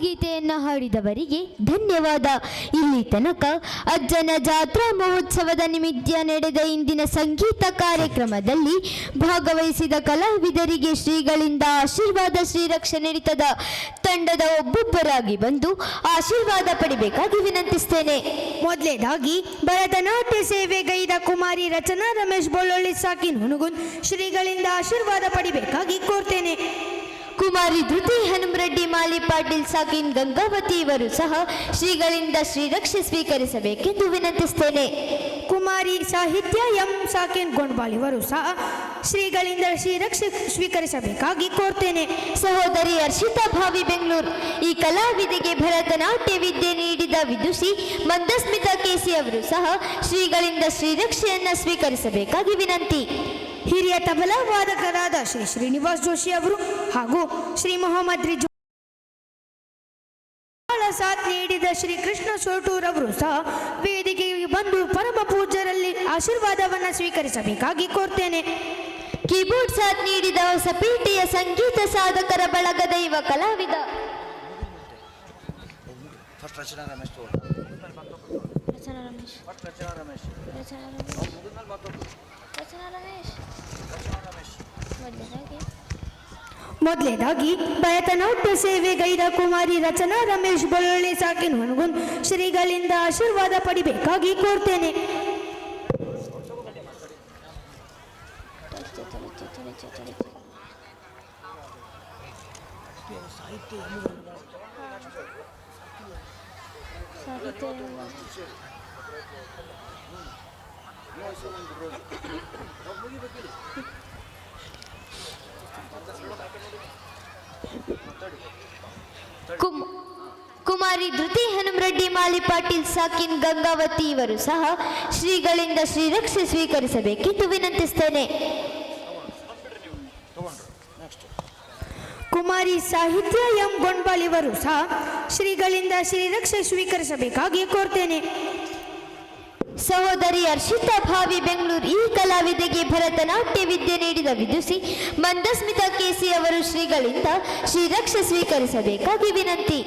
ಭಾವಗೀತೆಯನ್ನ ಹಾಡಿದವರಿಗೆ ಧನ್ಯವಾದ. ಇಲ್ಲಿ ತನಕ ಅಜ್ಜನ ಜಾತ್ರಾ ಮಹೋತ್ಸವದ ನಿಮಿತ್ತ ನಡೆದ ಇಂದಿನ ಸಂಗೀತ ಕಾರ್ಯಕ್ರಮದಲ್ಲಿ ಭಾಗವಹಿಸಿದ ಕಲಾವಿದರಿಗೆ ಶ್ರೀಗಳಿಂದ ಆಶೀರ್ವಾದ ಶ್ರೀರಕ್ಷ ನಡೀತದ ತಂಡದ ಒಬ್ಬೊಬ್ಬರಾಗಿ ಬಂದು ಆಶೀರ್ವಾದ ಪಡಿಬೇಕಾಗಿ ವಿನಂತಿಸ್ತೇನೆ. ಮೊದಲೇದಾಗಿ ಭರತನಾಟ್ಯ ಸೇವೆಗೈದ ಕುಮಾರಿ ರಚನಾ ರಮೇಶ್ ಬೊಳ್ಳೊಳ್ಳಿ ಸಾಕಿನ್ ಹುಣಗುಂದ್ ಶ್ರೀಗಳಿಂದ ಆಶೀರ್ವಾದ ಪಡಿಬೇಕಾಗಿ ಕೋರ್ತೇನೆ. ಕುಮಾರಿ ಧೃತಿ ಹನುಮರೆಡ್ಡಿ ಮಾಲಿ ಪಾಟೀಲ್ ಸಾಕಿನ್ ಗಂಗಾವತಿ ಇವರು ಸಹ ಶ್ರೀಗಳಿಂದ ಶ್ರೀರಕ್ಷೆ ಸ್ವೀಕರಿಸಬೇಕೆಂದು ವಿನಂತಿಸ್ತೇನೆ. ಕುಮಾರಿ ಸಾಹಿತ್ಯ ಎಂ ಸಾಕಿನ್ ಗೊಂಡ್ಬಾಲ್ ಇವರು ಸಹ ಶ್ರೀಗಳಿಂದ ಶ್ರೀರಕ್ಷೆ ಸ್ವೀಕರಿಸಬೇಕಾಗಿ ಕೋರ್ತೇನೆ. ಸಹೋದರಿ ಅರ್ಷಿತಾ ಭಾವಿ ಬೆಂಗಳೂರು ಈ ಕಲಾವಿದೆಗೆ ಭರತನಾಟ್ಯ ವಿದ್ಯೆ ನೀಡಿದ ವಿದುಷಿ ಮಂದಸ್ಮಿತಾ ಕೇಸಿ ಅವರು ಸಹ ಶ್ರೀಗಳಿಂದ ಶ್ರೀರಕ್ಷೆಯನ್ನ ಸ್ವೀಕರಿಸಬೇಕಾಗಿ ವಿನಂತಿ. ಹಿರಿಯ ತಬಲಾ ವಾದಕರಾದ ಶ್ರೀ ಶ್ರೀನಿವಾಸ್ ಜೋಶಿ ಅವರು ಹಾಗೂ ಶ್ರೀ ಮೊಹಮ್ಮದ್ ರಿಜು ಸಾಥ್ ನೀಡಿದ ಶ್ರೀ ಕೃಷ್ಣ ಸೋಟೂರ್ ಅವರು ಸಹ ವೇದಿಕೆಗೆ ಬಂದು ಪರಮ ಪೂಜರಲ್ಲಿ ಆಶೀರ್ವಾದವನ್ನ ಸ್ವೀಕರಿಸಬೇಕಾಗಿ ಕೋರ್ತೇನೆ. ಕೀಬೋರ್ಡ್ ಸಾಥ್ ನೀಡಿದ ಹೊಸಪೇಟೆಯ ಸಂಗೀತ ಸಾಧಕರ ಬಳಗ ದೈವ ಕಲಾವಿದ. ರಮೇಶ್ ಮೊದಲೇದಾಗಿ. ಭರತನಾಟ್ಯ ಸೇವೆಗೈದ ಕುಮಾರಿ ರಚನಾ ರಮೇಶ್ ಬೊಳ್ಳೊಳ್ಳಿ ಸಾಕಿನ ಶ್ರೀಗಳಿಂದ ಆಶೀರ್ವಾದ ಪಡಿಬೇಕಾಗಿ ಕೋರ್ತೇನೆ. ಕುಮ್ ಕುಮಾರಿ ಧೃತಿ ಹನುಮರೆಡ್ಡಿ, ಮಾಲಿ ಪಾಟೀಲ್, ಸಾಕಿನ್ ಗಂಗಾವತಿ ಇವರು ಸಹ ಶ್ರೀಗಳಿಂದ ಶ್ರೀರಕ್ಷೆ ಸ್ವೀಕರಿಸಬೇಕೆಂದು ವಿನಂತಿಸ್ತೇನೆ. ಕುಮಾರಿ ಸಾಹಿತ್ಯ ಎಂ. ಗೊಂಡ್ಬಾಲ್ ಇವರು ಸಹ ಶ್ರೀಗಳಿಂದ ಶ್ರೀರಕ್ಷೆ ಸ್ವೀಕರಿಸಬೇಕಾಗಿ ಕೋರ್ತೇನೆ. ಸಹೋದರಿ ಹರ್ಷಿತಾ ಭಾವಿ ಬೆಂಗಳೂರು ಈ ಕಲಾವಿದೆಗೆ ಭರತನಾಟ್ಯ ವಿದ್ಯೆ ನೀಡಿದ ವಿದುಸಿ ಮಂದಸ್ಮಿತಾ ಕೇಸಿ ಅವರು ಶ್ರೀಗಳಿಂದ ಶ್ರೀರಕ್ಷ ಸ್ವೀಕರಿಸಬೇಕಾಗಿ ವಿನಂತಿ.